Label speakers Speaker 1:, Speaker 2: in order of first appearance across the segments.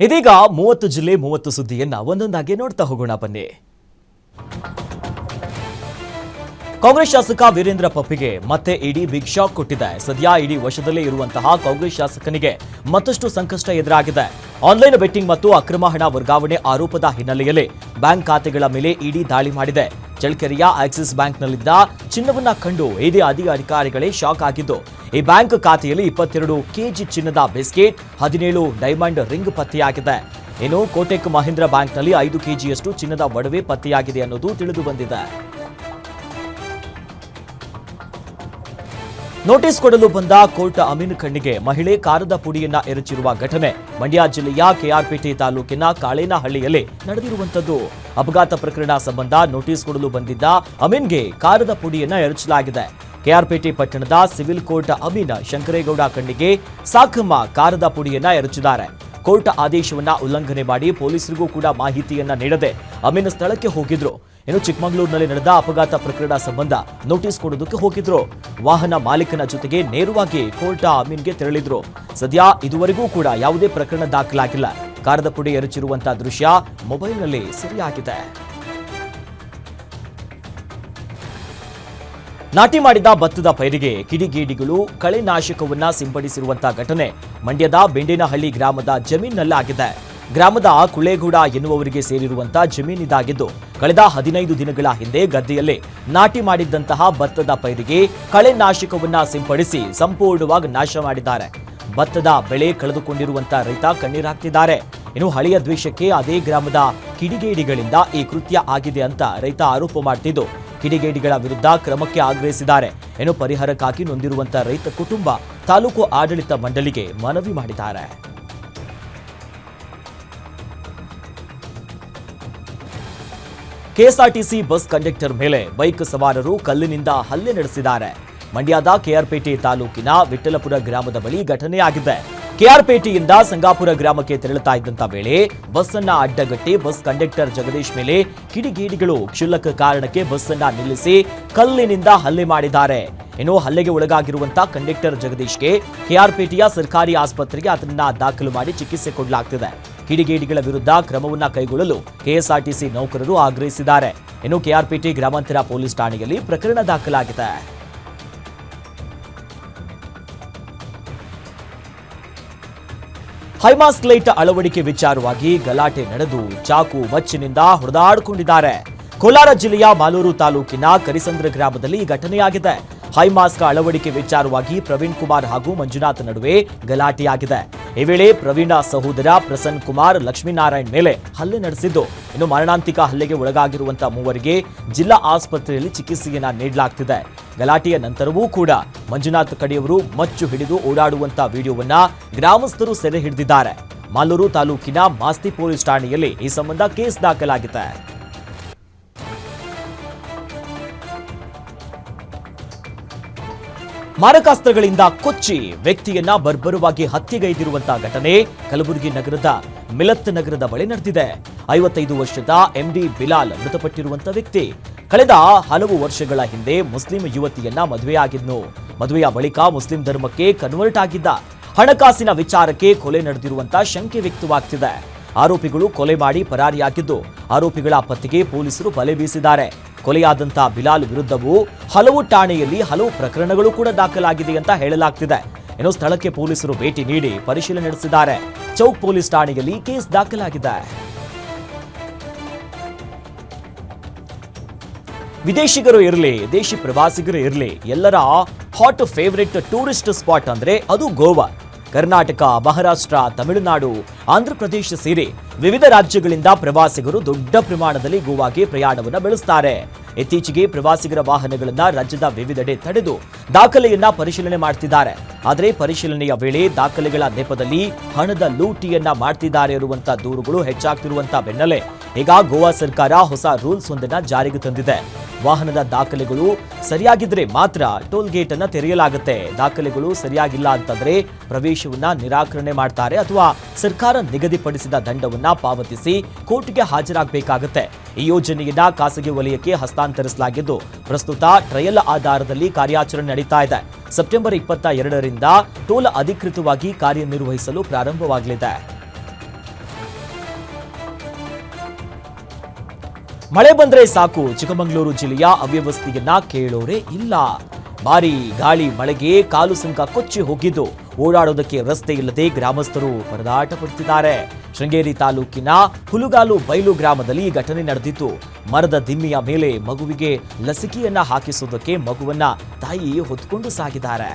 Speaker 1: ಇದೀಗ ಮೂವತ್ತು ಜಿಲ್ಲೆ ಮೂವತ್ತು ಸುದ್ದಿಯನ್ನ ಒಂದೊಂದಾಗಿ ನೋಡ್ತಾ ಹೋಗೋಣ, ಬನ್ನಿ. ಕಾಂಗ್ರೆಸ್ ಶಾಸಕ ವೀರೇಂದ್ರ ಪಪ್ಪಿಗೆ ಮತ್ತೆ ಇಡಿ ಬಿಗ್ ಶಾಕ್ ಕೊಟ್ಟಿದೆ. ಸದ್ಯ ಇಡಿ ವಶದಲ್ಲೇ ಇರುವಂತಹ ಕಾಂಗ್ರೆಸ್ ಶಾಸಕನಿಗೆ ಮತ್ತಷ್ಟು ಸಂಕಷ್ಟ ಎದುರಾಗಿದೆ. ಆನ್ಲೈನ್ ಬೆಟ್ಟಿಂಗ್ ಮತ್ತು ಅಕ್ರಮ ಹಣ ವರ್ಗಾವಣೆ ಆರೋಪದ ಹಿನ್ನೆಲೆಯಲ್ಲಿ ಬ್ಯಾಂಕ್ ಖಾತೆಗಳ ಮೇಲೆ ಇಡಿ ದಾಳಿ ಮಾಡಿದೆ. ಚಳ್ಳಕೆರೆಯ ಆಕ್ಸಿಸ್ ಬ್ಯಾಂಕ್ನಲ್ಲಿದ್ದ ಚಿನ್ನವನ್ನ ಕಂಡು ಇದೇ ಅಧಿ ಅಧಿಕಾರಿಗಳೇ ಶಾಕ್ ಆಗಿದ್ದು, ಈ ಬ್ಯಾಂಕ್ ಖಾತೆಯಲ್ಲಿ ಇಪ್ಪತ್ತೆರಡು ಕೆಜಿ ಚಿನ್ನದ ಬಿಸ್ಕೆಟ್, ಹದಿನೇಳು ಡೈಮಂಡ್ ರಿಂಗ್ ಪತ್ತೆಯಾಗಿದೆ. ಇನ್ನು ಕೋಟೆಕ್ ಮಹೀಂದ್ರ ಬ್ಯಾಂಕ್ನಲ್ಲಿ ಐದು ಕೆಜಿಯಷ್ಟು ಚಿನ್ನದ ಒಡವೆ ಪತ್ತೆಯಾಗಿದೆ ಅನ್ನೋದು ತಿಳಿದು ಬಂದಿದೆ. ನೋಟಿಸ್ ಕೊಡಲು ಬಂದ ಕೋರ್ಟ್ ಅಮೀನ್ ಕಣ್ಣಿಗೆ ಮಹಿಳೆ ಕಾರದ ಪುಡಿಯನ್ನ ಎರಚಿರುವ ಘಟನೆ. ಮಂಡ್ಯ ಜಿಲ್ಲೆಯ ಕೆಆರ್ಪಿಟಿ ತಾಲೂಕಿನ ಕಾಳೇನಹಳ್ಳಿಯಲ್ಲಿ ನಡೆದಿರುವಂತದ್ದು ಅಪಘಾತ ಪ್ರಕರಣ ಸಂಬಂಧ ನೋಟಿಸ್ ಕೊಡಲು ಬಂದಿದ್ದ ಅಮೀನ್ಗೆ ಕಾರದ ಪುಡಿಯನ್ನ ಎರಚಲಾಗಿದೆ. ಕೆಆರ್ಪೇಟೆ ಪಟ್ಟಣದ ಸಿವಿಲ್ ಕೋರ್ಟ್ ಅಮೀನ್ ಶಂಕರೇಗೌಡ ಕಣ್ಣಿಗೆ ಸಾಕಮ್ಮ ಕಾರದ ಪುಡಿಯನ್ನ ಎರಚಿದ್ದಾರೆ. ಕೋರ್ಟ್ ಆದೇಶವನ್ನ ಉಲ್ಲಂಘನೆ ಮಾಡಿ ಪೊಲೀಸರಿಗೂ ಕೂಡ ಮಾಹಿತಿಯನ್ನ ನೀಡದೆ ಅಮೀನ್ ಸ್ಥಳಕ್ಕೆ ಹೋಗಿದ್ರು. ಇನ್ನು ಚಿಕ್ಕಮಗಳೂರಿನಲ್ಲಿ ನಡೆದ ಅಪಘಾತ ಪ್ರಕರಣ ಸಂಬಂಧ ನೋಟಿಸ್ ಕೊಡೋದಕ್ಕೆ ಹೋಗಿದ್ರು. ವಾಹನ ಮಾಲೀಕನ ಜೊತೆಗೆ ನೇರವಾಗಿ ಕೋರ್ಟ್ ಅಮೀನ್ಗೆ ತೆರಳಿದ್ರು. ಸದ್ಯ ಇದುವರೆಗೂ ಕೂಡ ಯಾವುದೇ ಪ್ರಕರಣ ದಾಖಲಾಗಿಲ್ಲ. ಕಾರದ ಪುಡಿ ಎರಚಿರುವಂತಹ ದೃಶ್ಯ ಮೊಬೈಲ್ನಲ್ಲಿ ಸೆರೆಯಾಗಿದೆ. ನಾಟಿ ಮಾಡಿದ ಭತ್ತದ ಪೈರಿಗೆ ಕಿಡಿಗೇಡಿಗಳು ಕಳೆನಾಶಕವನ್ನ ಸಿಂಪಡಿಸಿರುವಂತಹ ಘಟನೆ ಮಂಡ್ಯದ ಬೆಂಡಿನಹಳ್ಳಿ ಗ್ರಾಮದ ಜಮೀನಿನಲ್ಲಾಗಿದೆ. ಗ್ರಾಮದ ಕುಳೇಗೂಡ ಎನ್ನುವವರಿಗೆ ಸೇರಿರುವಂತಹ ಜಮೀನಿದಾಗಿದ್ದು ಕಳೆದ ಹದಿನೈದು ದಿನಗಳ ಹಿಂದೆ ಗದ್ದೆಯಲ್ಲಿ ನಾಟಿ ಮಾಡಿದ್ದಂತಹ ಭತ್ತದ ಪೈರಿಗೆ ಕಳೆನಾಶಕವನ್ನ ಸಿಂಪಡಿಸಿ ಸಂಪೂರ್ಣವಾಗಿ ನಾಶ ಮಾಡಿದ್ದಾರೆ. ಭತ್ತದ ಬೆಳೆ ಕಳೆದುಕೊಂಡಿರುವಂತಹ ರೈತ ಕಣ್ಣೀರಾಗ್ತಿದ್ದಾರೆ ಇನ್ನು ಹಳೆಯ ದ್ವೇಷಕ್ಕೆ ಅದೇ ಗ್ರಾಮದ ಕಿಡಿಗೇಡಿಗಳಿಂದ ಈ ಕೃತ್ಯ ಆಗಿದೆ ಅಂತ ರೈತ ಆರೋಪ ಮಾಡ್ತಿದ್ದು. ಕಿಡಿಗೇಡಿಗಳ ವಿರುದ್ಧ ಕ್ರಮಕ್ಕೆ ಆಗ್ರಹಿಸಿದ್ದಾರೆ. ಇನ್ನು ಪರಿಹಾರಕ್ಕಾಗಿ ನೊಂದಿರುವಂತಹ ರೈತ ಕುಟುಂಬ ತಾಲೂಕು ಆಡಳಿತ ಮಂಡಳಿಗೆ ಮನವಿ ಮಾಡಿದ್ದಾರೆ. ಕೆಎಸ್ಆರ್ಟಿಸಿ ಬಸ್ ಕಂಡಕ್ಟರ್ ಮೇಲೆ ಬೈಕ್ ಸವಾರರು ಕಲ್ಲಿನಿಂದ ಹಲ್ಲೆ ನಡೆಸಿದ್ದಾರೆ. ಮಂಡ್ಯದ ಕೆಆರ್ಪೇಟೆ ತಾಲೂಕಿನ ವಿಠಲಪುರ ಗ್ರಾಮದ ಬಳಿ ಘಟನೆಯಾಗಿದೆ. ಕೆಆರ್ಪೇಟೆಯಿಂದ ಸಂಗಾಪುರ ಗ್ರಾಮಕ್ಕೆ ತೆರಳುತ್ತಾ ಇದ್ದಂತ ವೇಳೆ ಬಸ್ ಅನ್ನ ಅಡ್ಡಗಟ್ಟಿ ಬಸ್ ಕಂಡಕ್ಟರ್ ಜಗದೀಶ್ ಮೇಲೆ ಕಿಡಿಗೇಡಿಗಳು ಕ್ಷುಲ್ಲಕ ಕಾರಣಕ್ಕೆ ಬಸ್ ಅನ್ನ ನಿಲ್ಲಿಸಿ ಕಲ್ಲಿನಿಂದ ಹಲ್ಲೆ ಮಾಡಿದ್ದಾರೆ. ಇನ್ನು ಹಲ್ಲೆಗೆ ಒಳಗಾಗಿರುವಂತಹ ಕಂಡಕ್ಟರ್ ಜಗದೀಶ್ಗೆ ಕೆಆರ್ಪೇಟೆಯ ಸರ್ಕಾರಿ ಆಸ್ಪತ್ರೆಗೆ ಅದನ್ನ ದಾಖಲು ಮಾಡಿ ಚಿಕಿತ್ಸೆ ಕೊಡಲಾಗ್ತಿದೆ. ಕಿಡಿಗೇಡಿಗಳ ವಿರುದ್ಧ ಕ್ರಮವನ್ನು ಕೈಗೊಳ್ಳಲು ಕೆಎಸ್ಆರ್ಟಿಸಿ ನೌಕರರು ಆಗ್ರಹಿಸಿದ್ದಾರೆ. ಇನ್ನು ಕೆಆರ್ಪಿಟಿ ಗ್ರಾಮಾಂತರ ಪೊಲೀಸ್ ಠಾಣೆಯಲ್ಲಿ ಪ್ರಕರಣ ದಾಖಲಾಗಿದೆ. ಹೈಮಾಸ್ ಲೈಟ್ ಅಳವಡಿಕೆ ವಿಚಾರವಾಗಿ ಗಲಾಟೆ ನಡೆದು ಚಾಕು ಮಚ್ಚಿನಿಂದ ಹೊಡೆದಾಡಿಕೊಂಡಿದ್ದಾರೆ. ಕೋಲಾರ ಜಿಲ್ಲೆಯ ಮಾಲೂರು ತಾಲೂಕಿನ ಕರಿಸಂದ್ರ ಗ್ರಾಮದಲ್ಲಿ ಈ ಘಟನೆಯಾಗಿದೆ. ಹೈಮಾಸ್ಕ ಅಳವಡಿಕೆ ವಿಚಾರವಾಗಿ ಪ್ರವೀಣ್ ಕುಮಾರ್ ಹಾಗೂ ಮಂಜುನಾಥ್ ನಡುವೆ ಗಲಾಟೆಯಾಗಿದೆ. ಈ ವೇಳೆ ಪ್ರವೀಣ ಸಹೋದರ ಪ್ರಸನ್ ಕುಮಾರ್ ಲಕ್ಷ್ಮೀನಾರಾಯಣ್ ಮೇಲೆ ಹಲ್ಲೆ ನಡೆಸಿದ್ದು, ಇನ್ನು ಮರಣಾಂತಿಕ ಹಲ್ಲೆಗೆ ಒಳಗಾಗಿರುವಂತಹ ಮೂವರಿಗೆ ಜಿಲ್ಲಾ ಆಸ್ಪತ್ರೆಯಲ್ಲಿ ಚಿಕಿತ್ಸೆಯನ್ನ ನೀಡಲಾಗ್ತಿದೆ. ಗಲಾಟೆಯ ನಂತರವೂ ಕೂಡ ಮಂಜುನಾಥ್ ಕಡೆಯವರು ಮಚ್ಚು ಹಿಡಿದು ಓಡಾಡುವಂತಹ ವಿಡಿಯೋವನ್ನ ಗ್ರಾಮಸ್ಥರು ಸೆರೆ ಹಿಡಿದಿದ್ದಾರೆ. ಮಾಲೂರು ತಾಲೂಕಿನ ಮಾಸ್ತಿ ಪೊಲೀಸ್ ಠಾಣೆಯಲ್ಲಿ ಈ ಸಂಬಂಧ ಕೇಸ್ ದಾಖಲಾಗಿದೆ. ಮಾರಕಾಸ್ತ್ರಗಳಿಂದ ಕೊಚ್ಚಿ ವ್ಯಕ್ತಿಯನ್ನ ಬರ್ಬರವಾಗಿ ಹತ್ಯೆಗೈದಿರುವಂತಹ ಘಟನೆ ಕಲಬುರಗಿ ನಗರದ ಮಿಲತ್ ನಗರದ ಬಳಿ ನಡೆದಿದೆ. ಐವತ್ತೈದು ವರ್ಷದ ಎಂಡಿ ಬಿಲಾಲ್ ಮೃತಪಟ್ಟಿರುವಂತಹ ವ್ಯಕ್ತಿ ಕಳೆದ ಹಲವು ವರ್ಷಗಳ ಹಿಂದೆ ಮುಸ್ಲಿಂ ಯುವತಿಯನ್ನ ಮದುವೆಯಾಗಿದ್ನು ಮದುವೆಯ ಬಳಿಕ ಮುಸ್ಲಿಂ ಧರ್ಮಕ್ಕೆ ಕನ್ವರ್ಟ್ ಆಗಿದ್ದ. ಹಣಕಾಸಿನ ವಿಚಾರಕ್ಕೆ ಕೊಲೆ ನಡೆದಿರುವಂತಹ ಶಂಕೆ ವ್ಯಕ್ತವಾಗ್ತಿದೆ. ಆರೋಪಿಗಳು ಕೊಲೆ ಮಾಡಿ ಪರಾರಿಯಾಗಿದ್ದು, ಆರೋಪಿಗಳ ಪತ್ತೆಗೆ ಪೊಲೀಸರು ಬಲೆ ಬೀಸಿದ್ದಾರೆ. ಕೊಲೆಯಾದಂಥ ಬಿಲಾಲ್ ವಿರುದ್ಧವೂ ಹಲವು ಠಾಣೆಯಲ್ಲಿ ಹಲವು ಪ್ರಕರಣಗಳು ಕೂಡ ದಾಖಲಾಗಿದೆ ಅಂತ ಹೇಳಲಾಗ್ತಿದೆ. ಇನ್ನು ಸ್ಥಳಕ್ಕೆ ಪೊಲೀಸರು ಭೇಟಿ ನೀಡಿ ಪರಿಶೀಲನೆ ನಡೆಸಿದ್ದಾರೆ. ಚೌಕ್ ಪೊಲೀಸ್ ಠಾಣೆಯಲ್ಲಿ ಕೇಸ್ ದಾಖಲಾಗಿದೆ. ವಿದೇಶಿಗರು ಇರಲಿ, ದೇಶಿ ಪ್ರವಾಸಿಗರು ಇರಲಿ, ಎಲ್ಲರ ಹಾಟ್ ಫೇವರಿಟ್ ಟೂರಿಸ್ಟ್ ಸ್ಪಾಟ್ ಅಂದ್ರೆ ಅದು ಗೋವಾ. ಕರ್ನಾಟಕ, ಮಹಾರಾಷ್ಟ್ರ, ತಮಿಳುನಾಡು, ಆಂಧ್ರಪ್ರದೇಶ ಸೇರಿ ವಿವಿಧ ರಾಜ್ಯಗಳಿಂದ ಪ್ರವಾಸಿಗರು ದೊಡ್ಡ ಪ್ರಮಾಣದಲ್ಲಿ ಗೋವಾಗೆ ಪ್ರಯಾಣವನ್ನು ಬೆಳೆಸ್ತಾರೆ. ಇತ್ತೀಚೆಗೆ ಪ್ರವಾಸಿಗರ ವಾಹನಗಳನ್ನ ರಾಜ್ಯದ ವಿವಿಧೆಡೆ ತಡೆದು ದಾಖಲೆಯನ್ನ ಪರಿಶೀಲನೆ ಮಾಡುತ್ತಿದ್ದಾರೆ ಆದರೆ ಪರಿಶೀಲನೆಯ ವೇಳೆ ದಾಖಲೆಗಳ ನೆಪದಲ್ಲಿ ಹಣದ ಲೂಟಿಯನ್ನ ಮಾಡ್ತಿದ್ದಾರೆ ಇರುವಂತ ದೂರುಗಳು ಹೆಚ್ಚಾಗ್ತಿರುವಂತ ಬೆನ್ನಲ್ಲೇ ಈಗ ಗೋವಾ ಸರ್ಕಾರ ಹೊಸ ರೂಲ್ಸ್ ಒಂದನ್ನ ಜಾರಿಗೆ ತಂದಿದೆ. ವಾಹನದ ದಾಖಲೆಗಳು ಸರಿಯಾಗಿದ್ರೆ ಮಾತ್ರ ಟೋಲ್ ಗೇಟ್ ಅನ್ನ ತೆರೆಯಲಾಗುತ್ತೆ. ದಾಖಲೆಗಳು ಸರಿಯಾಗಿಲ್ಲ ಅಂತಂದ್ರೆ ಆದೇಶವನ್ನ ನಿರಾಕರಣೆ ಮಾಡ್ತಾರೆ ಅಥವಾ ಸರ್ಕಾರ ನಿಗದಿಪಡಿಸಿದ ದಂಡವನ್ನ ಪಾವತಿಸಿ ಕೋರ್ಟ್ಗೆ ಹಾಜರಾಗಬೇಕಾಗುತ್ತೆ. ಈ ಯೋಜನೆಯನ್ನ ಖಾಸಗಿ ವಲಯಕ್ಕೆ ಹಸ್ತಾಂತರಿಸಲಾಗಿದ್ದು, ಪ್ರಸ್ತುತ ಟ್ರಯಲ್ ಆಧಾರದಲ್ಲಿ ಕಾರ್ಯಾಚರಣೆ ನಡೀತಾ ಇದೆ. ಸೆಪ್ಟೆಂಬರ್ ಇಪ್ಪತ್ತ ಎರಡರಿಂದ ಟೋಲ್ ಅಧಿಕೃತವಾಗಿ ಕಾರ್ಯನಿರ್ವಹಿಸಲು ಪ್ರಾರಂಭವಾಗಲಿದೆ. ಮಳೆ ಬಂದ್ರೆ ಸಾಕು. ಚಿಕ್ಕಮಗಳೂರು ಜಿಲ್ಲೆಯ ಅವ್ಯವಸ್ಥೆಯನ್ನ ಕೇಳೋರೇ ಇಲ್ಲ. ಭಾರಿ ಗಾಳಿ, ಮಳೆಗೆ ಕಾಲು ಸಂಕ ಕೊಚ್ಚಿ ಹೋಗಿದ್ದು. ಓಡಾಡೋದಕ್ಕೆ ರಸ್ತೆ ಇಲ್ಲದೆ ಗ್ರಾಮಸ್ಥರು ಪರದಾಟ ಪಡುತ್ತಿದ್ದಾರೆ. ಶೃಂಗೇರಿ ತಾಲೂಕಿನ ಹುಲುಗಾಲು ಬೈಲು ಗ್ರಾಮದಲ್ಲಿ ಈ ಘಟನೆ ನಡೆದಿತ್ತು ಮರದ ದಿಮ್ಮಿಯ ಮೇಲೆ ಮಗುವಿಗೆ ಲಸಿಕೆಯನ್ನ ಹಾಕಿಸುವುದಕ್ಕೆ ಮಗುವನ್ನ ತಾಯಿ ಹೊತ್ಕೊಂಡು ಸಾಗಿದ್ದಾರೆ.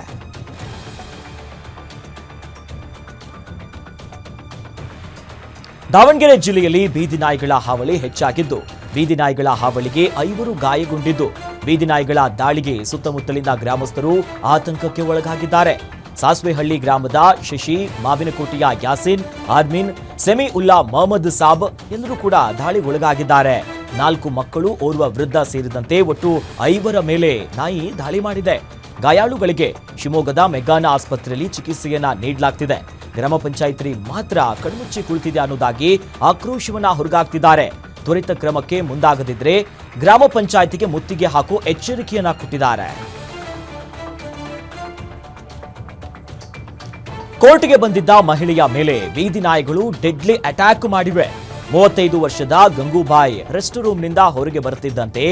Speaker 1: ದಾವಣಗೆರೆ ಜಿಲ್ಲೆಯಲ್ಲಿ ಬೀದಿ ನಾಯಿಗಳ ಹಾವಳಿ ಹೆಚ್ಚಾಗಿದ್ದು, ಬೀದಿ ನಾಯಿಗಳ ಹಾವಳಿಗೆ ಐವರು ಗಾಯಗೊಂಡಿದ್ದು. ಬೀದಿ ನಾಯಿಗಳ ದಾಳಿಗೆ ಸುತ್ತಮುತ್ತಲಿನ ಗ್ರಾಮಸ್ಥರು ಆತಂಕಕ್ಕೆ ಒಳಗಾಗಿದ್ದಾರೆ. ಸಾಸ್ವೆಹಳ್ಳಿ ಗ್ರಾಮದ ಶಶಿ, ಮಾವಿನಕೋಟೆಯ ಯಾಸಿನ್ ಆರ್ಮಿನ್ ಸೆಮಿ ಉಲ್ಲಾ ಮೊಹಮ್ಮದ್ ಸಾಬ್ ಎಲ್ಲರೂ ಕೂಡ ದಾಳಿ ಒಳಗಾಗಿದ್ದಾರೆ. ನಾಲ್ಕು ಮಕ್ಕಳು ಓರ್ವ ವೃದ್ಧ ಸೇರಿದಂತೆ ಒಟ್ಟು ಐವರ ಮೇಲೆ ನಾಯಿ ದಾಳಿ ಮಾಡಿದೆ. ಗಾಯಾಳುಗಳಿಗೆ ಶಿವಮೊಗ್ಗದ ಮೆಗ್ಗಾನ ಆಸ್ಪತ್ರೆಯಲ್ಲಿ ಚಿಕಿತ್ಸೆಯನ್ನ ನೀಡಲಾಗ್ತಿದೆ. ಗ್ರಾಮ ಪಂಚಾಯಿತಿ ಮಾತ್ರ ಕಣ್ಮುಚ್ಚಿ ಕುಳಿತಿದೆ ಅನ್ನೋದಾಗಿ ಆಕ್ರೋಶವನ್ನ ಹೊರಗಾಗ್ತಿದ್ದಾರೆ ತ್ವರಿತ ಕ್ರಮಕ್ಕೆ ಮುಂದಾಗದಿದ್ರೆ ಗ್ರಾಮ ಪಂಚಾಯಿತಿಗೆ ಮುತ್ತಿಗೆ ಹಾಕು ಎಚ್ಚರಿಕೆಯನ್ನ ಕೊಟ್ಟಿದ್ದಾರೆ. ಕೋರ್ಟ್ಗೆ ಬಂದಿದ್ದ ಮಹಿಳೆಯ ಮೇಲೆ ಬೀದಿ ನಾಯಿಗಳು ಡೆಡ್ಲಿ ಅಟ್ಯಾಕ್ ಮಾಡಿವೆ. ಮೂವತ್ತೈದು ವರ್ಷದ ಗಂಗೂಬಾಯಿ ರೆಸ್ಟ್ ರೂಮ್ನಿಂದ ಹೊರಗೆ ಬರುತ್ತಿದ್ದಂತೆ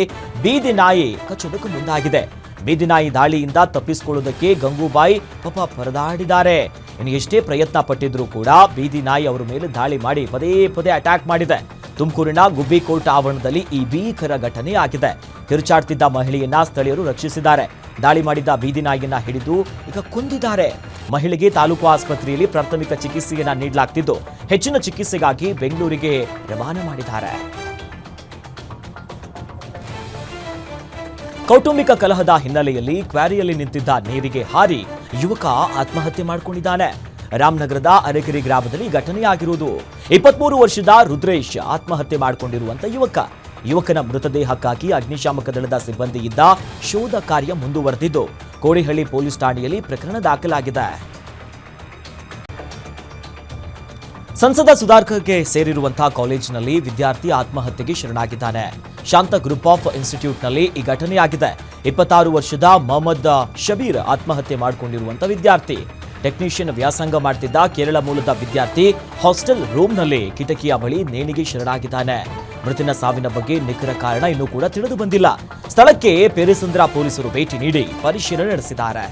Speaker 1: ಬೀದಿ ನಾಯಿ ಕಚ್ಚೋದಕ್ಕೆ ಮುಂದಾಗಿದೆ. ಬೀದಿ ನಾಯಿ ದಾಳಿಯಿಂದ ತಪ್ಪಿಸಿಕೊಳ್ಳುವುದಕ್ಕೆ ಗಂಗೂಬಾಯಿ ಪಾಪ ಪರದಾಡಿದ್ದಾರೆ. ಇನ್ನು ಎಷ್ಟೇ ಪ್ರಯತ್ನ ಪಟ್ಟಿದ್ರೂ ಕೂಡ ಬೀದಿ ನಾಯಿ ಅವರ ಮೇಲೆ ದಾಳಿ ಮಾಡಿ ಪದೇ ಪದೇ ಅಟ್ಯಾಕ್ ಮಾಡಿದೆ. ತುಮಕೂರಿನ ಗುಬ್ಬಿಕೋಟ್ ಆವರಣದಲ್ಲಿ ಈ ಭೀಕರ ಘಟನೆ ಆಗಿದೆ ಕಿರುಚಾಡ್ತಿದ್ದ ಮಹಿಳೆಯನ್ನ ಸ್ಥಳೀಯರು ರಕ್ಷಿಸಿದ್ದಾರೆ. ದಾಳಿ ಮಾಡಿದ್ದ ಬೀದಿ ನಾಯಿಯನ್ನ ಹಿಡಿದು ಈಗ ಕುಂದಿದ್ದಾರೆ. ಮಹಿಳೆಗೆ ತಾಲೂಕು ಆಸ್ಪತ್ರೆಯಲ್ಲಿ ಪ್ರಾಥಮಿಕ ಚಿಕಿತ್ಸೆಯನ್ನ ನೀಡಲಾಗ್ತಿದ್ದು. ಹೆಚ್ಚಿನ ಚಿಕಿತ್ಸೆಗಾಗಿ ಬೆಂಗಳೂರಿಗೆ ರವಾನೆ ಮಾಡಿದ್ದಾರೆ. ಕೌಟುಂಬಿಕ ಕಲಹದ ಹಿನ್ನೆಲೆಯಲ್ಲಿ ಕ್ವಾರಿಯಲ್ಲಿ ನಿಂತಿದ್ದ ನೀರಿಗೆ ಹಾರಿ ಯುವಕ ಆತ್ಮಹತ್ಯೆ ಮಾಡಿಕೊಂಡಿದ್ದಾನೆ. ರಾಮನಗರದ ಅರೆಕೆರೆ ಗ್ರಾಮದಲ್ಲಿ ಘಟನೆಯಾಗಿರುವುದು. ಇಪ್ಪತ್ಮೂರು ವರ್ಷದ ರುದ್ರೇಶ್ ಆತ್ಮಹತ್ಯೆ ಮಾಡಿಕೊಂಡಿರುವಂತ ಯುವಕ. ಯುವಕನ ಮೃತದೇಹಕ್ಕಾಗಿ ಅಗ್ನಿಶಾಮಕ ದಳದ ಸಿಬ್ಬಂದಿಯಿಂದ ಶೋಧ ಕಾರ್ಯ ಮುಂದುವರೆದಿದ್ದು, ಕೋಡಿಹಳ್ಳಿ ಪೊಲೀಸ್ ಠಾಣೆಯಲ್ಲಿ ಪ್ರಕರಣ ದಾಖಲಾಗಿದೆ. ಸಂಸದ ಸುಧಾರ್ಕರ್ಗೆ ಸೇರಿರುವಂತಹ ಕಾಲೇಜಿನಲ್ಲಿ ವಿದ್ಯಾರ್ಥಿ ಆತ್ಮಹತ್ಯೆಗೆ ಶರಣಾಗಿದ್ದಾನೆ. ಶಾಂತ ಗ್ರೂಪ್ ಆಫ್ ಇನ್ಸ್ಟಿಟ್ಯೂಟ್ನಲ್ಲಿ ಈ ಘಟನೆಯಾಗಿದೆ. ಇಪ್ಪತ್ತಾರು ವರ್ಷದ ಮೊಹಮ್ಮದ್ ಶಬೀರ್ ಆತ್ಮಹತ್ಯೆ ಮಾಡಿಕೊಂಡಿರುವಂತ ವಿದ್ಯಾರ್ಥಿ. ಟೆಕ್ನಿಷಿಯನ್ ವ್ಯಾಸಂಗ ಮಾಡ್ತಿದ್ದ ಕೇರಳ ಮೂಲದ ವಿದ್ಯಾರ್ಥಿ ಹಾಸ್ಟೆಲ್ ರೂಮ್ನಲ್ಲಿ ಕಿಟಕಿಯ ಬಳಿ ನೇಣಿಗೆ ಶರಣಾಗಿದ್ದಾನೆ. ಮೃತನ ಸಾವಿನ ಬಗ್ಗೆ ನಿಖರ ಕಾರಣ ಇನ್ನೂ ಕೂಡ ತಿಳಿದು ಬಂದಿಲ್ಲ. ಸ್ಥಳಕ್ಕೆ ಪೇರಿಸಂದ್ರ ಪೊಲೀಸರು ಭೇಟಿ ನೀಡಿ ಪರಿಶೀಲನೆ ನಡೆಸಿದ್ದಾರೆ.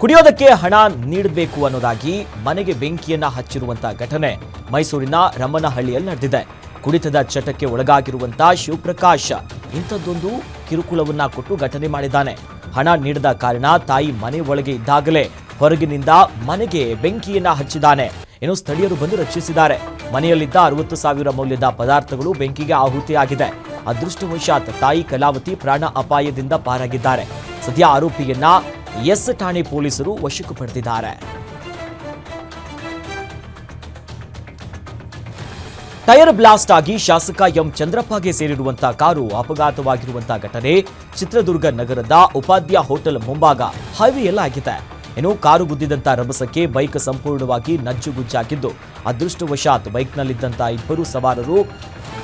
Speaker 1: ಕುಡಿಯೋದಕ್ಕೆ ಹಣ ನೀಡಬೇಕು ಅನ್ನೋದಾಗಿ ಮನೆಗೆ ಬೆಂಕಿಯನ್ನ ಹಚ್ಚಿರುವಂತಹ ಘಟನೆ ಮೈಸೂರಿನ ರಮ್ಮನಹಳ್ಳಿಯಲ್ಲಿ ನಡೆದಿದೆ. ಕುಡಿತದ ಚಟಕ್ಕೆ ಒಳಗಾಗಿರುವಂತಹ ಶಿವಪ್ರಕಾಶ್ ಇಂಥದ್ದೊಂದು ಕಿರುಕುಳವನ್ನ ಕೊಟ್ಟು ಘಟನೆ ಮಾಡಿದ್ದಾನೆ. ಹಣ ನೀಡದ ಕಾರಣ ತಾಯಿ ಮನೆ ಒಳಗೆ ಇದ್ದಾಗಲೇ ಹೊರಗಿನಿಂದ ಮನೆಗೆ ಬೆಂಕಿಯನ್ನ ಹಚ್ಚಿದ್ದಾನೆ. ಇನ್ನು ಸ್ಥಳೀಯರು ಬಂದು ರಕ್ಷಿಸಿದ್ದಾರೆ. ಮನೆಯಲ್ಲಿದ್ದ ಅರವತ್ತು ಸಾವಿರ ಮೌಲ್ಯದ ಪದಾರ್ಥಗಳು ಬೆಂಕಿಗೆ ಆಹುತಿಯಾಗಿದೆ. ಅದೃಷ್ಟವಶಾತ್ ತಾಯಿ ಕಲಾವತಿ ಪ್ರಾಣ ಅಪಾಯದಿಂದ ಪಾರಾಗಿದ್ದಾರೆ. ಸದ್ಯ ಆರೋಪಿಯನ್ನ ಎಸ್ ಠಾಣೆ ಪೊಲೀಸರು ವಶಕ್ಕೆ ಪಡೆದಿದ್ದಾರೆ. ಟೈರ್ ಬ್ಲಾಸ್ಟ್ ಆಗಿ ಶಾಸಕ ಎಂ ಚಂದ್ರಪ್ಪಗೆ ಸೇರಿರುವಂತಹ ಕಾರು ಅಪಘಾತವಾಗಿರುವಂತಹ ಘಟನೆ ಚಿತ್ರದುರ್ಗ ನಗರದ ಉಪಾಧ್ಯ ಹೋಟೆಲ್ ಮುಂಭಾಗ ಹೈವೇಯಲ್ಲಾಗಿದೆ ಇನ್ನು ಕಾರು ಗುದ್ದಿದಂತ ರಭಸಕ್ಕೆ ಬೈಕ್ ಸಂಪೂರ್ಣವಾಗಿ ನಜ್ಜುಗುಜ್ಜಾಗಿದ್ದು ಅದೃಷ್ಟವಶಾತ್ ಬೈಕ್ನಲ್ಲಿದ್ದಂಥ ಇಬ್ಬರು ಸವಾರರು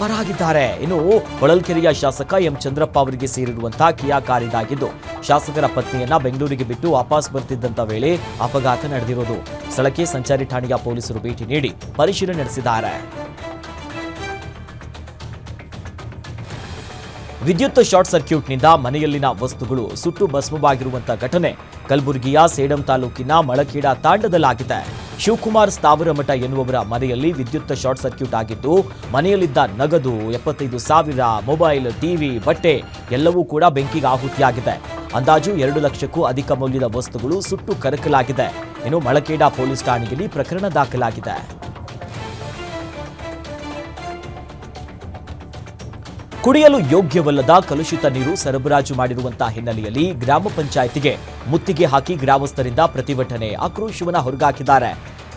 Speaker 1: ಪರಾಗಿದ್ದಾರೆ. ಇನ್ನು ಹೊಳಲ್ಕೆರೆಯ ಶಾಸಕ ಎಂ ಚಂದ್ರಪ್ಪ ಅವರಿಗೆ ಸೇರಿರುವಂತಹ ಕಿಯಾ ಕಾರಿದಾಗಿದ್ದು, ಶಾಸಕರ ಪತ್ನಿಯನ್ನ ಬೆಂಗಳೂರಿಗೆ ಬಿಟ್ಟು ವಾಪಸ್ ಬರ್ತಿದ್ದಂತ ವೇಳೆ ಅಪಘಾತ ನಡೆದಿರೋದು. ಸ್ಥಳಕ್ಕೆ ಸಂಚಾರಿ ಠಾಣೆಯ ಪೊಲೀಸರು ಭೇಟಿ ನೀಡಿ ಪರಿಶೀಲನೆ ನಡೆಸಿದ್ದಾರೆ. ವಿದ್ಯುತ್ ಶಾರ್ಟ್ ಸರ್ಕ್ಯೂಟ್ನಿಂದ ಮನೆಯಲ್ಲಿನ ವಸ್ತುಗಳು ಸುಟ್ಟು ಭಸ್ಮವಾಗಿರುವಂತಹ ಘಟನೆ ಕಲಬುರಗಿಯ ಸೇಡಂ ತಾಲೂಕಿನ ಮಳಕೀಡ ತಾಂಡದಲ್ಲಾಗಿದೆ. ಶಿವಕುಮಾರ್ ಸ್ಥಾವರಮಠ ಎನ್ನುವವರ ಮನೆಯಲ್ಲಿ ವಿದ್ಯುತ್ ಶಾರ್ಟ್ ಸರ್ಕ್ಯೂಟ್ ಆಗಿದ್ದು, ಮನೆಯಲ್ಲಿದ್ದ ನಗದು, ಎಪ್ಪತ್ತೈದು ಸಾವಿರ, ಮೊಬೈಲ್, ಟಿವಿ, ಬಟ್ಟೆ ಎಲ್ಲವೂ ಕೂಡ ಬೆಂಕಿಗೆ ಆಹುತಿಯಾಗಿದೆ. ಅಂದಾಜು ಎರಡು ಲಕ್ಷಕ್ಕೂ ಅಧಿಕ ಮೌಲ್ಯದ ವಸ್ತುಗಳು ಸುಟ್ಟು ಕರಕಲಾಗಿದೆ. ಇನ್ನು ಮಳಕೇಡ ಪೊಲೀಸ್ ಠಾಣೆಯಲ್ಲಿ ಪ್ರಕರಣ ದಾಖಲಾಗಿದೆ. ಕುಡಿಯಲು ಯೋಗ್ಯವಲ್ಲದ ಕಲುಷಿತ ನೀರು ಸರಬರಾಜು ಮಾಡಿರುವಂತಹ ಹಿನ್ನೆಲೆಯಲ್ಲಿ ಗ್ರಾಮ ಪಂಚಾಯಿತಿಗೆ ಮುತ್ತಿಗೆ ಹಾಕಿ ಗ್ರಾಮಸ್ಥರಿಂದ ಪ್ರತಿಭಟನೆ ಆಕ್ರೋಶವನ್ನ ಹೊರಗಾಕಿದ್ದಾರೆ.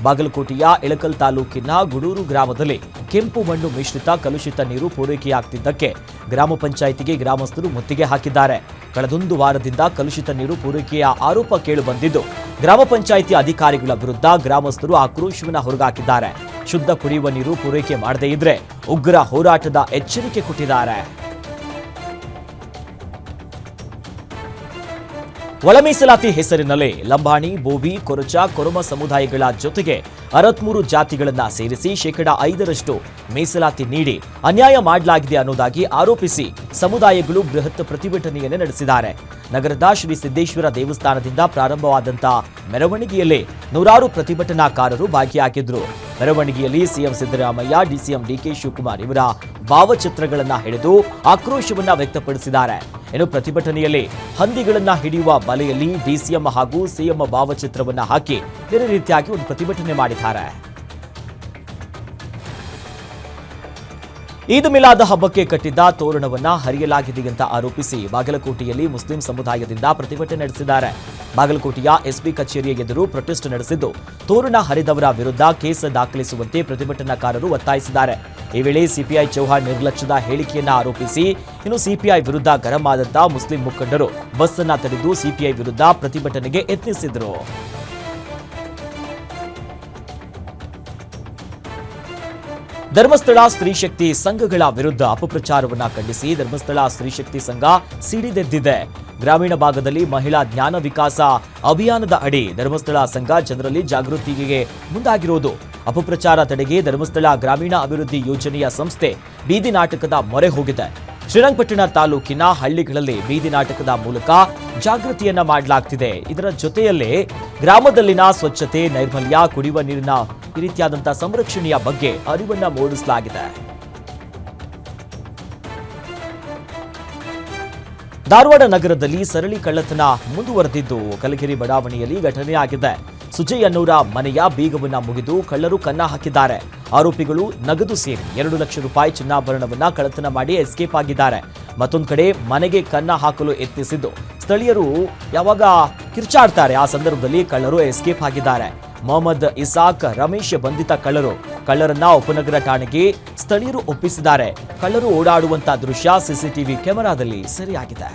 Speaker 1: ಬಾಗಲಕೋಟೆಯ ಇಳಕಲ್ ತಾಲೂಕಿನ ಗುಡೂರು ಗ್ರಾಮದಲ್ಲಿ ಕೆಂಪು ಮಣ್ಣು ಮಿಶ್ರಿತ ಕಲುಷಿತ ನೀರು ಪೂರೈಕೆಯಾಗ್ತಿದ್ದಕ್ಕೆ ಗ್ರಾಮ ಪಂಚಾಯಿತಿಗೆ ಗ್ರಾಮಸ್ಥರು ಮುತ್ತಿಗೆ ಹಾಕಿದ್ದಾರೆ. ಕಳೆದೊಂದು ವಾರದಿಂದ ಕಲುಷಿತ ನೀರು ಪೂರೈಕೆಯ ಆರೋಪ ಕೇಳಿಬಂದಿದ್ದು ಗ್ರಾಮ ಪಂಚಾಯಿತಿ ಅಧಿಕಾರಿಗಳ ವಿರುದ್ಧ ಗ್ರಾಮಸ್ಥರು ಆಕ್ರೋಶವನ್ನ ಹೊರಗಾಕಿದ್ದಾರೆ. ಶುದ್ಧ ಕುಡಿಯುವ ನೀರು ಪೂರೈಕೆ ಮಾಡದೇ ಇದ್ರೆ ಉಗ್ರ ಹೋರಾಟದ ಎಚ್ಚರಿಕೆ ಕೊಟ್ಟಿದ್ದಾರೆ. ಒಳ ಮೀಸಲಾತಿ ಹೆಸರಿನಲ್ಲಿ ಲಂಬಾಣಿ, ಬೋಬಿ, ಕೊರಚ, ಕೊರಮ ಸಮುದಾಯಗಳ ಜೊತೆಗೆ ಅರವತ್ಮೂರು ಜಾತಿಗಳನ್ನ ಸೇರಿಸಿ ಶೇಕಡ ಐದರಷ್ಟು ಮೀಸಲಾತಿ ನೀಡಿ ಅನ್ಯಾಯ ಮಾಡಲಾಗಿದೆ ಅನ್ನೋದಾಗಿ ಆರೋಪಿಸಿ ಸಮುದಾಯಗಳು ಬೃಹತ್ ಪ್ರತಿಭಟನೆಯನ್ನು ನಡೆಸಿದ್ದಾರೆ. ನಗರದ ಶ್ರೀ ಸಿದ್ದೇಶ್ವರ ದೇವಸ್ಥಾನದಿಂದ ಪ್ರಾರಂಭವಾದಂತಹ ಮೆರವಣಿಗೆಯಲ್ಲಿ ನೂರಾರು ಪ್ರತಿಭಟನಾಕಾರರು ಭಾಗಿಯಾಗಿದ್ದರು ಮೆರವಣಿಗೆಯಲ್ಲಿ CM Siddaramaiah, DCM DK Shivakumar ಇವರ ಭಾವಚಿತ್ರಗಳನ್ನ ಹಿಡಿದು ಆಕ್ರೋಶವನ್ನ ವ್ಯಕ್ತಪಡಿಸಿದ್ದಾರೆ. ಇನ್ನು ಪ್ರತಿಭಟನೆಯಲ್ಲಿ ಹಂದಿಗಳನ್ನ ಹಿಡಿಯುವ ಬಲೆಯಲ್ಲಿ ಡಿಸಿಎಂ ಹಾಗೂ ಸಿಎಂ ಭಾವಚಿತ್ರವನ್ನ ಹಾಕಿ ಬೇರೆ ರೀತಿಯಾಗಿ ಒಂದು ಪ್ರತಿಭಟನೆ ಮಾಡಿದ್ದಾರೆ. ಈದ್ ಮಿಲಾದ ಹಬ್ಬಕ್ಕೆ ಕಟ್ಟಿದ್ದ ತೋರಣವನ್ನ ಹರಿಯಲಾಗಿದೆ ಅಂತ ಆರೋಪಿಸಿ ಬಾಗಲಕೋಟೆಯಲ್ಲಿ ಮುಸ್ಲಿಂ ಸಮುದಾಯದಿಂದ ಪ್ರತಿಭಟನೆ ನಡೆಸಿದ್ದಾರೆ. ಬಾಗಲಕೋಟೆಯ ಎಸ್ಪಿ ಕಚೇರಿಯ ಎದುರು ಪ್ರೊಟೆಸ್ಟ್ ನಡೆಸಿದ್ದು, ತೋರಣ ಹರಿದವರ ವಿರುದ್ಧ ಕೇಸ್ ದಾಖಲಿಸುವಂತೆ ಪ್ರತಿಭಟನಾಕಾರರು ಒತ್ತಾಯಿಸಿದ್ದಾರೆ. ಈ ವೇಳೆ ಸಿಪಿಐ ಚೌಹಾಣ್ ನಿರ್ಲಕ್ಷ್ಯದ ಹೇಳಿಕೆಯನ್ನು ಆರೋಪಿಸಿ, ಇನ್ನು ಸಿಪಿಐ ವಿರುದ್ಧ ಗರಂ ಆದಂತ ಮುಸ್ಲಿಂ ಮುಖಂಡರು ಬಸ್ ಅನ್ನ ತಡೆದು ಸಿಪಿಐ ವಿರುದ್ಧ ಪ್ರತಿಭಟನೆಗೆ ಯತ್ನಿಸಿದ್ರು. ಧರ್ಮಸ್ಥಳ ಸ್ತ್ರೀಶಕ್ತಿ ಸಂಘಗಳ ವಿರುದ್ಧ ಅಪಪ್ರಚಾರವನ್ನು ಖಂಡಿಸಿ ಧರ್ಮಸ್ಥಳ ಸ್ತ್ರೀಶಕ್ತಿ ಸಂಘ ಸಿಡಿದೆದ್ದಿದೆ. ಗ್ರಾಮೀಣ ಭಾಗದಲ್ಲಿ ಮಹಿಳಾ ಜ್ಞಾನ ವಿಕಾಸ ಅಭಿಯಾನದ ಅಡಿ ಧರ್ಮಸ್ಥಳ ಸಂಘ ಜನರಲ್ಲಿ ಜಾಗೃತಿಗೆ ಮುಂದಾಗಿರುವುದು ಅಪಪ್ರಚಾರ ತಡೆಗೆ ಧರ್ಮಸ್ಥಳ ಗ್ರಾಮೀಣ ಅಭಿವೃದ್ಧಿ ಯೋಜನೆಯ ಸಂಸ್ಥೆ ಬೀದಿ ನಾಟಕದ ಮೊರೆ ಹೋಗಿದೆ. ಶ್ರೀರಂಗಪಟ್ಟಣ ತಾಲೂಕಿನ ಹಳ್ಳಿಗಳಲ್ಲಿ ಬೀದಿ ನಾಟಕದ ಮೂಲಕ ಜಾಗೃತಿಯನ್ನ ಮಾಡಲಾಗ್ತಿದೆ. ಇದರ ಜೊತೆಯಲ್ಲೇ ಗ್ರಾಮದಲ್ಲಿನ ಸ್ವಚ್ಛತೆ, ನೈರ್ಮಲ್ಯ, ಕುಡಿಯುವ ನೀರಿನ ಈ ರೀತಿಯಾದಂತಹ ಸಂರಕ್ಷಣೆಯ ಬಗ್ಗೆ ಅರಿವನ್ನ ಮೂಡಿಸಲಾಗಿದೆ. ಧಾರವಾಡ ನಗರದಲ್ಲಿ ಸರಳಿ ಕಳ್ಳತನ ಮುಂದುವರೆದಿದ್ದು, ಕಲಗಿರಿ ಬಡಾವಣೆಯಲ್ಲಿ ಘಟನೆಯಾಗಿದೆ ಸುಜಯ್ ಅನ್ನೂರ ಮನೆಯ ಬೀಗವನ್ನ ಮುಗಿದು ಕಳ್ಳರು ಕನ್ನ ಹಾಕಿದ್ದಾರೆ. ಆರೋಪಿಗಳು ನಗದು ಸೇರಿ ಎರಡು ಲಕ್ಷ ರೂಪಾಯಿ ಚಿನ್ನಾಭರಣವನ್ನ ಕಳ್ಳತನ ಮಾಡಿ ಎಸ್ಕೇಪ್ ಆಗಿದ್ದಾರೆ. ಮತ್ತೊಂದು ಕಡೆ ಮನೆಗೆ ಕನ್ನ ಹಾಕಲು ಯತ್ನಿಸಿದ್ದು. ಸ್ಥಳೀಯರು ಯಾವಾಗ ಕಿರ್ಚಾಡ್ತಾರೆ, ಆ ಸಂದರ್ಭದಲ್ಲಿ ಕಳ್ಳರು ಎಸ್ಕೇಪ್ ಆಗಿದ್ದಾರೆ. ಮೊಹಮ್ಮದ್ ಇಸಾಕ್, ರಮೇಶ್ ಬಂಧಿತ ಕಳ್ಳರು. ಕಳ್ಳರನ್ನ ಉಪನಗರ ಠಾಣೆಗೆ ಸ್ಥಳೀಯರು ಒಪ್ಪಿಸಿದ್ದಾರೆ. ಕಳ್ಳರು ಓಡಾಡುವಂತಹ ದೃಶ್ಯ ಸಿಸಿಟಿವಿ ಕ್ಯಾಮೆರಾದಲ್ಲಿ ಸೆರೆಯಾಗಿದೆ.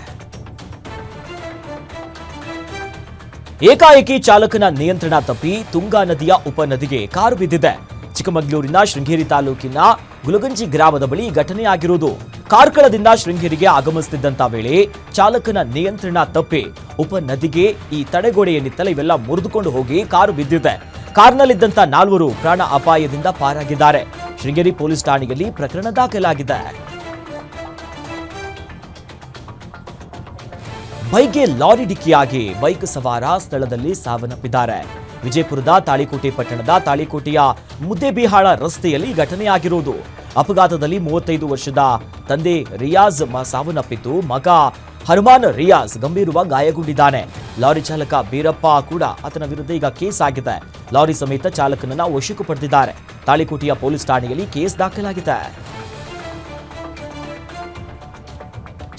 Speaker 1: ಏಕಾಏಕಿ ಚಾಲಕನ ನಿಯಂತ್ರಣ ತಪ್ಪಿ ತುಂಗಾ ನದಿಯ ಉಪನದಿಗೆ ಕಾರು ಬಿದ್ದಿದೆ. ಚಿಕ್ಕಮಗಳೂರಿನ ಶೃಂಗೇರಿ ತಾಲೂಕಿನ ಗುಲಗಂಜಿ ಗ್ರಾಮದ ಬಳಿ ಘಟನೆಯಾಗಿರುವುದು. ಕಾರ್ಕಳದಿಂದ ಶೃಂಗೇರಿಗೆ ಆಗಮಿಸುತ್ತಿದ್ದಂತ ವೇಳೆ ಚಾಲಕನ ನಿಯಂತ್ರಣ ತಪ್ಪಿ ಉಪನದಿಗೆ ಈ ತಡೆಗೋಡೆಯನ್ನಿತ್ತಲ ಇವೆಲ್ಲ ಮುರಿದುಕೊಂಡು ಹೋಗಿ ಕಾರು ಬಿದ್ದಿದೆ. ಕಾರ್ನಲ್ಲಿದ್ದಂತ ನಾಲ್ವರು ಪ್ರಾಣ ಅಪಾಯದಿಂದ ಪಾರಾಗಿದ್ದಾರೆ. ಶೃಂಗೇರಿ ಪೊಲೀಸ್ ಠಾಣೆಯಲ್ಲಿ ಪ್ರಕರಣ ದಾಖಲಾಗಿದೆ. ಬೈಕ್ಗೆ ಲಾರಿ ಡಿಕ್ಕಿಯಾಗಿ ಬೈಕ್ ಸವಾರ ಸ್ಥಳದಲ್ಲಿ ಸಾವನ್ನಪ್ಪಿದ್ದಾರೆ. ವಿಜಯಪುರದ ತಾಳಿಕೋಟೆ ಪಟ್ಟಣದ ತಾಳಿಕೋಟೆಯ ಮುದ್ದೆಬಿಹಾಳ ರಸ್ತೆಯಲ್ಲಿ ಘಟನೆಯಾಗಿರುವುದು. ಅಪಘಾತದಲ್ಲಿ ಮೂವತ್ತೈದು ವರ್ಷದ ತಂದೆ ರಿಯಾಜ್ ಸಾವನ್ನಪ್ಪಿದ್ದು ಮಗ ಹನುಮಾನ್ ರಿಯಾಜ್ ಗಂಭೀರವಾಗಿ ಗಾಯಗೊಂಡಿದ್ದಾನೆ. ಲಾರಿ ಚಾಲಕ ಬೀರಪ್ಪ ಕೂಡ ಆತನ ವಿರುದ್ಧ ಈಗ ಕೇಸ್ ಆಗಿದೆ. ಲಾರಿ ಸಮೇತ ಚಾಲಕನನ್ನ ವಶಕ್ಕೆ ಪಡೆದಿದ್ದಾರೆ. ತಾಳಿಕೋಟೆಯ ಪೊಲೀಸ್ ಠಾಣೆಯಲ್ಲಿ ಕೇಸ್ ದಾಖಲಾಗಿದೆ.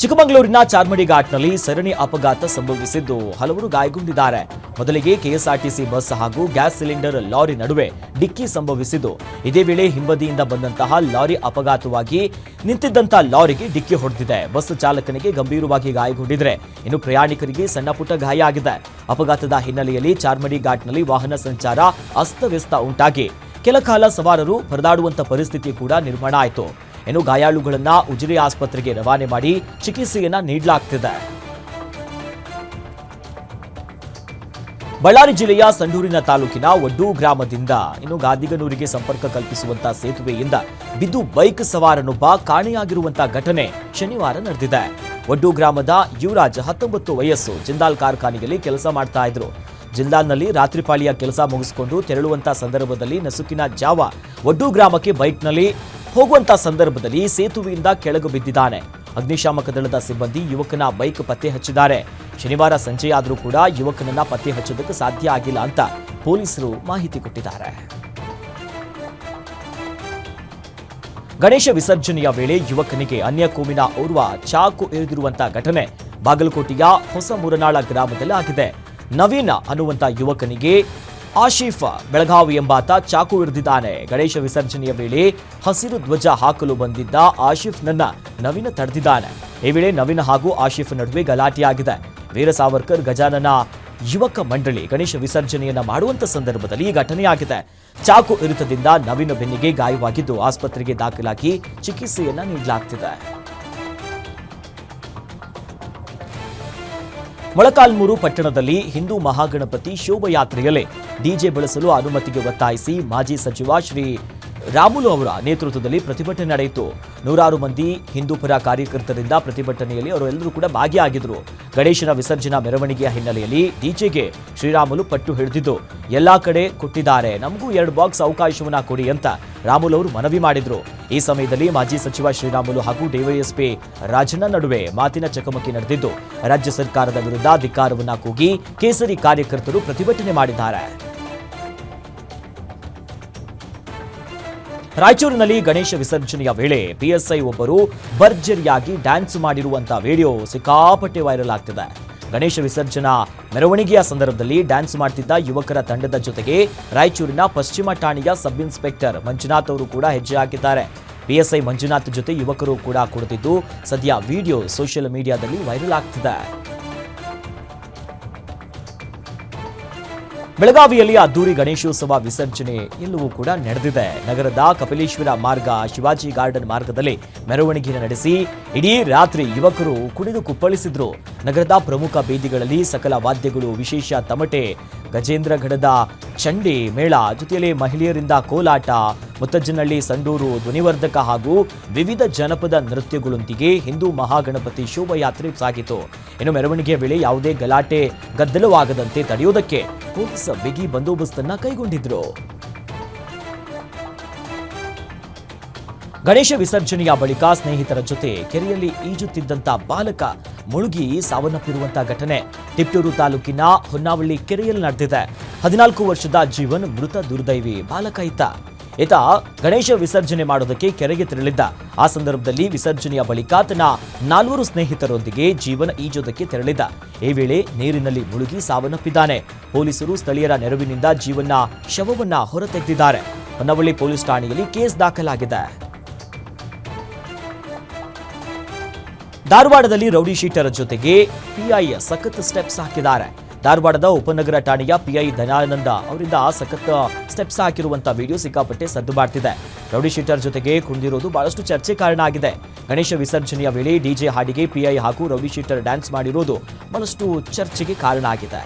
Speaker 1: ಚಿಕ್ಕಮಗಳೂರಿನ ಚಾರ್ಮಡಿ ಘಾಟ್ನಲ್ಲಿ ಸರಣಿ ಅಪಘಾತ ಸಂಭವಿಸಿದ್ದು ಹಲವರು ಗಾಯಗೊಂಡಿದ್ದಾರೆ. ಮೊದಲಿಗೆ ಕೆಎಸ್ಆರ್ಟಿಸಿ ಬಸ್ ಹಾಗೂ ಗ್ಯಾಸ್ ಸಿಲಿಂಡರ್ ಲಾರಿ ನಡುವೆ ಡಿಕ್ಕಿ ಸಂಭವಿಸಿದ್ದು. ಇದೇ ವೇಳೆ ಹಿಂಬದಿಯಿಂದ ಬಂದಂತಹ ಲಾರಿ ಅಪಘಾತವಾಗಿ ನಿಂತಿದ್ದಂತಹ ಲಾರಿಗೆ ಡಿಕ್ಕಿ ಹೊಡೆದಿದೆ. ಬಸ್ ಚಾಲಕನಿಗೆ ಗಂಭೀರವಾಗಿ ಗಾಯಗೊಂಡಿದ್ರೆ ಇನ್ನು ಪ್ರಯಾಣಿಕರಿಗೆ ಸಣ್ಣ ಪುಟ್ಟ ಗಾಯ ಆಗಿದೆ. ಅಪಘಾತದ ಹಿನ್ನೆಲೆಯಲ್ಲಿ ಚಾರ್ಮಡಿ ಘಾಟ್ನಲ್ಲಿ ವಾಹನ ಸಂಚಾರ ಅಸ್ತವ್ಯಸ್ತ ಉಂಟಾಗಿ ಕೆಲ ಕಾಲ ಸವಾರರು ಪರದಾಡುವಂತ ಪರಿಸ್ಥಿತಿ ಕೂಡ ನಿರ್ಮಾಣ ಆಯಿತು. ಇನ್ನು ಗಾಯಾಳುಗಳನ್ನ ಉಜಿರೆ ಆಸ್ಪತ್ರೆಗೆ ರವಾನೆ ಮಾಡಿ ಚಿಕಿತ್ಸೆಯನ್ನ ನೀಡಲಾಗ್ತಿದೆ. ಬಳ್ಳಾರಿ ಜಿಲ್ಲೆಯ ಸಂಡೂರಿನ ತಾಲೂಕಿನ ಒಡ್ಡು ಗ್ರಾಮದಿಂದ ಇನ್ನು ಗಾದಿಗನೂರಿಗೆ ಸಂಪರ್ಕ ಕಲ್ಪಿಸುವಂತಹ ಸೇತುವೆಯಿಂದ ಬಿದ್ದು ಬೈಕ್ ಸವಾರನೊಬ್ಬ ಕಾಣೆಯಾಗಿರುವಂತ ಘಟನೆ ಶನಿವಾರ ನಡೆದಿದೆ. ಒಡ್ಡು ಗ್ರಾಮದ ಯುವರಾಜ್ ಹತ್ತೊಂಬತ್ತು ವಯಸ್ಸು, ಜಿಂದಾಲ್ ಕಾರ್ಖಾನೆಯಲ್ಲಿ ಕೆಲಸ ಮಾಡ್ತಾ ಇದ್ರು. ಜಿಂದಾಲ್ನಲ್ಲಿ ರಾತ್ರಿಪಾಳಿಯ ಕೆಲಸ ಮುಗಿಸಿಕೊಂಡು ತೆರಳುವಂತಹ ಸಂದರ್ಭದಲ್ಲಿ ನಸುಕಿನ ಜಾವ ಒಡ್ಡು ಗ್ರಾಮಕ್ಕೆ ಬೈಕ್ನಲ್ಲಿ ಹೋಗುವಂತ ಸಂದರ್ಭದಲ್ಲಿ ಸೇತುವೆಯಿಂದ ಕೆಳಗೆ ಬಿದ್ದಿದ್ದಾನೆ. ಅಗ್ನಿಶಾಮಕ ದಳದ ಸಿಬ್ಬಂದಿ ಯುವಕನ ಬೈಕ್ ಪತ್ತೆ ಹಚ್ಚಿದ್ದಾರೆ. ಶನಿವಾರ ಸಂಜೆಯಾದರೂ ಕೂಡ ಯುವಕನನ್ನ ಪತ್ತೆ ಹಚ್ಚುವುದಕ್ಕೆ ಸಾಧ್ಯ ಆಗಿಲ್ಲ ಅಂತ ಪೊಲೀಸರು ಮಾಹಿತಿ ಕೊಟ್ಟಿದ್ದಾರೆ. ಗಣೇಶ ವಿಸರ್ಜನೆಯ ವೇಳೆ ಯುವಕನಿಗೆ ಅನ್ಯ ಕೋಮಿನ ಓರ್ವ ಚಾಕು ಇರಿದಿರುವಂತಹ ಘಟನೆ ಬಾಗಲಕೋಟೆಯ ಹೊಸ ಮುರನಾಳ ಗ್ರಾಮದಲ್ಲಿ ಆಗಿದೆ ನವೀನ ಅನ್ನುವಂತ ಯುವಕನಿಗೆ ಆಶೀಫ್ ಬೆಳಗಾವಿ ಎಂಬಾತ ಚಾಕು ಹಿಡಿದಿದ್ದಾನೆ. ಗಣೇಶ ವಿಸರ್ಜನೆಯ ವೇಳೆ ಹಸಿರು ಧ್ವಜ ಹಾಕಲು ಬಂದಿದ್ದ ಆಶೀಫ್ನನ್ನ ನವೀನ ತಡೆದಿದ್ದಾನೆ. ಈ ವೇಳೆ ನವೀನ ಹಾಗೂ ಆಶೀಫ್ ನಡುವೆ ಗಲಾಟೆಯಾಗಿದೆ. ವೀರ ಸಾವರ್ಕರ್ ಗಜಾನನ ಯುವಕ ಮಂಡಳಿ ಗಣೇಶ ವಿಸರ್ಜನೆಯನ್ನ ಮಾಡುವಂತ ಸಂದರ್ಭದಲ್ಲಿ ಈ ಘಟನೆಯಾಗಿದೆ. ಚಾಕು ಇರಿತದಿಂದ ನವೀನ ಬೆನ್ನಿಗೆ ಗಾಯವಾಗಿದ್ದು ಆಸ್ಪತ್ರೆಗೆ ದಾಖಲಾಗಿ ಚಿಕಿತ್ಸೆಯನ್ನ ನೀಡಲಾಗ್ತಿದೆ. ಮೊಳಕಾಲ್ಮೂರು ಪಟ್ಟಣದಲ್ಲಿ ಹಿಂದೂ ಮಹಾಗಣಪತಿ ಶೋಭಯಾತ್ರೆಯಲ್ಲಿ ಡಿಜೆ ಬಳಸಲು ಅನುಮತಿಗೆ ಒತ್ತಾಯಿಸಿ ಮಾಜಿ ಸಚಿವ ಶ್ರೀ ರಾಮುಲು ಅವರ ನೇತೃತ್ವದಲ್ಲಿ ಪ್ರತಿಭಟನೆ ನಡೆಯಿತು. ನೂರಾರು ಮಂದಿ ಹಿಂದೂ ಪರ ಕಾರ್ಯಕರ್ತರಿಂದ ಪ್ರತಿಭಟನೆಯಲ್ಲಿ ಅವರೆಲ್ಲರೂ ಕೂಡ ಭಾಗಿಯಾಗಿದ್ರು ಗಣೇಶನ ವಿಸರ್ಜನಾ ಮೆರವಣಿಗೆಯ ಹಿನ್ನೆಲೆಯಲ್ಲಿ ಡಿಜೆಗೆ ಶ್ರೀರಾಮುಲು ಪಟ್ಟು ಹಿಡಿದಿದ್ದು, ಎಲ್ಲಾ ಕಡೆ ಕೊಟ್ಟಿದ್ದಾರೆ, ನಮಗೂ ಎರಡು ಬಾಕ್ಸ್ ಅವಕಾಶವನ್ನ ಕೊಡಿ ಅಂತ ರಾಮುಲು ಅವರು ಮನವಿ ಮಾಡಿದ್ರು. ಈ ಸಮಯದಲ್ಲಿ ಮಾಜಿ ಸಚಿವ ಶ್ರೀರಾಮುಲು ಹಾಗೂ ಡಿವೈಎಸ್ಪಿ ರಾಜಣ್ಣ ನಡುವೆ ಮಾತಿನ ಚಕಮಕಿ ನಡೆದಿದ್ದು, ರಾಜ್ಯ ಸರ್ಕಾರದ ವಿರುದ್ಧ ಧಿಕ್ಕಾರವನ್ನ ಕೂಗಿ ಕೇಸರಿ ಕಾರ್ಯಕರ್ತರು ಪ್ರತಿಭಟನೆ ಮಾಡಿದ್ದಾರೆ. ರಾಯಚೂರಿನಲ್ಲಿ ಗಣೇಶ ವಿಸರ್ಜನೆಯ ವೇಳೆ ಪಿಎಸ್ಐ ಒಬ್ಬರು ಭರ್ಜರಿಯಾಗಿ ಡ್ಯಾನ್ಸ್ ಮಾಡಿರುವಂತಹ ವಿಡಿಯೋ ಸಿಕ್ಕಾಪಟ್ಟೆ ವೈರಲ್ ಆಗ್ತಿದೆ. ಗಣೇಶ ವಿಸರ್ಜನಾ ಮೆರವಣಿಗೆಯ ಸಂದರ್ಭದಲ್ಲಿ ಡ್ಯಾನ್ಸ್ ಮಾಡ್ತಿದ್ದ ಯುವಕರ ತಂಡದ ಜೊತೆಗೆ ರಾಯಚೂರಿನ ಪಶ್ಚಿಮ ಠಾಣೆಯ ಸಬ್ ಇನ್ಸ್ಪೆಕ್ಟರ್ ಮಂಜುನಾಥ್ ಅವರು ಕೂಡ ಹೆಜ್ಜೆ ಹಾಕಿದ್ದಾರೆ. ಪಿಎಸ್ಐ ಮಂಜುನಾಥ್ ಜೊತೆ ಯುವಕರು ಕೂಡ ಕುಡಿದಿದ್ದು ಸದ್ಯ ವಿಡಿಯೋ ಸೋಷಿಯಲ್ ಮೀಡಿಯಾದಲ್ಲಿ ವೈರಲ್ ಆಗ್ತಿದೆ. ಬೆಳಗಾವಿಯಲ್ಲಿ ಅದ್ದೂರಿ ಗಣೇಶೋತ್ಸವ ವಿಸರ್ಜನೆ ಎಲ್ಲವೂ ಕೂಡ ನಡೆದಿದೆ. ನಗರದ ಕಪಿಲೇಶ್ವರ ಮಾರ್ಗ, ಶಿವಾಜಿ ಗಾರ್ಡನ್ ಮಾರ್ಗದಲ್ಲಿ ಮೆರವಣಿಗೆ ನಡೆಸಿ ಇಡೀ ರಾತ್ರಿ ಯುವಕರು ಕುಣಿದು ಕುಪ್ಪಳಿಸಿದ್ರು. ನಗರದ ಪ್ರಮುಖ ಬೀದಿಗಳಲ್ಲಿ ಸಕಲ ವಾದ್ಯಗಳು, ವಿಶೇಷ ತಮಟೆ ಗಜೇಂದ್ರಗಢದ ಚಂಡಿ ಮೇಳ, ಜೊತೆಯಲ್ಲಿ ಮಹಿಳೆಯರಿಂದ ಕೋಲಾಟ, ಮುತ್ತಜ್ಜನಹಳ್ಳಿ ಸಂಡೂರು, ಧ್ವನಿವರ್ಧಕ ಹಾಗೂ ವಿವಿಧ ಜನಪದ ನೃತ್ಯಗಳೊಂದಿಗೆ ಹಿಂದೂ ಮಹಾಗಣಪತಿ ಶೋಭಾಯಾತ್ರೆ ಸಾಗಿತು. ಇನ್ನು ಮೆರವಣಿಗೆಯ ವೇಳೆ ಯಾವುದೇ ಗಲಾಟೆ, ಗದ್ದಲವಾಗದಂತೆ ತಡೆಯುವುದಕ್ಕೆ ಪೊಲೀಸ್ ಬಿಗಿ ಬಂದೋಬಸ್ತನ್ನ ಕೈಗೊಂಡಿದ್ರು. ಗಣೇಶ ವಿಸರ್ಜನೆಯ ಬಳಿಕ ಸ್ನೇಹಿತರ ಜೊತೆ ಕೆರೆಯಲ್ಲಿ ಈಜುತ್ತಿದ್ದಂತ ಬಾಲಕ ಮುಳುಗಿ ಸಾವನ್ನಪ್ಪಿರುವಂತಹ ಘಟನೆ ತಿಪ್ಟೂರು ತಾಲೂಕಿನ ಹೊನ್ನಾವಳ್ಳಿ ಕೆರೆಯಲ್ಲಿ ನಡೆದಿದೆ. ಹದಿನಾಲ್ಕು ವರ್ಷದ ಜೀವನ್ ಮೃತ ದುರ್ದೈವಿ ಬಾಲಕ ಈತ ಈತ ಗಣೇಶ ವಿಸರ್ಜನೆ ಮಾಡೋದಕ್ಕೆ ಕೆರೆಗೆ ತೆರಳಿದ್ದ. ಆ ಸಂದರ್ಭದಲ್ಲಿ ವಿಸರ್ಜನೆಯ ಬಳಿಕ ತನ್ನ ನಾಲ್ವರು ಸ್ನೇಹಿತರೊಂದಿಗೆ ಜೀವನ ಈಜೋದಕ್ಕೆ ತೆರಳಿದ್ದ. ಈ ವೇಳೆ ನೀರಿನಲ್ಲಿ ಮುಳುಗಿ ಸಾವನ್ನಪ್ಪಿದ್ದಾನೆ. ಪೊಲೀಸರು ಸ್ಥಳೀಯರ ನೆರವಿನಿಂದ ಜೀವನ ಶವವನ್ನ ಹೊರತೆಗೆದಿದ್ದಾರೆ. ಹೊನ್ನವಳ್ಳಿ ಪೊಲೀಸ್ ಠಾಣೆಯಲ್ಲಿ ಕೇಸ್ ದಾಖಲಾಗಿದೆ. ಧಾರವಾಡದಲ್ಲಿ ರೌಡಿ ಶೀಟರ್ ಜೊತೆಗೆ ಪಿಐ ಸಖತ್ ಸ್ಟೆಪ್ಸ್ ಹಾಕಿದ್ದಾರೆ. ಧಾರವಾಡದ ಉಪನಗರ ಠಾಣೆಯ ಪಿಐ ಧನಾನಂದ ಅವರಿಂದ ಸಖತ್ ಸ್ಟೆಪ್ಸ್ ಹಾಕಿರುವಂತಹ ವಿಡಿಯೋ ಸಿಕ್ಕಾಪಟ್ಟೆ ಸದ್ದು ಮಾಡ್ತಿದೆ. ರೌಡಿ ಶೀಟರ್ ಜೊತೆಗೆ ಕುಣಿದಿರೋದು ಬಹಳಷ್ಟು ಚರ್ಚೆ ಕಾರಣ ಆಗಿದೆ. ಗಣೇಶ ವಿಸರ್ಜನೆಯ ವೇಳೆ ಡಿಜೆ ಹಾಡಿಗೆ ಪಿಐ ಹಾಗೂ ರೌಡಿ ಶೀಟರ್ ಡ್ಯಾನ್ಸ್ ಮಾಡಿರೋದು ಬಹಳಷ್ಟು ಚರ್ಚೆಗೆ ಕಾರಣ ಆಗಿದೆ.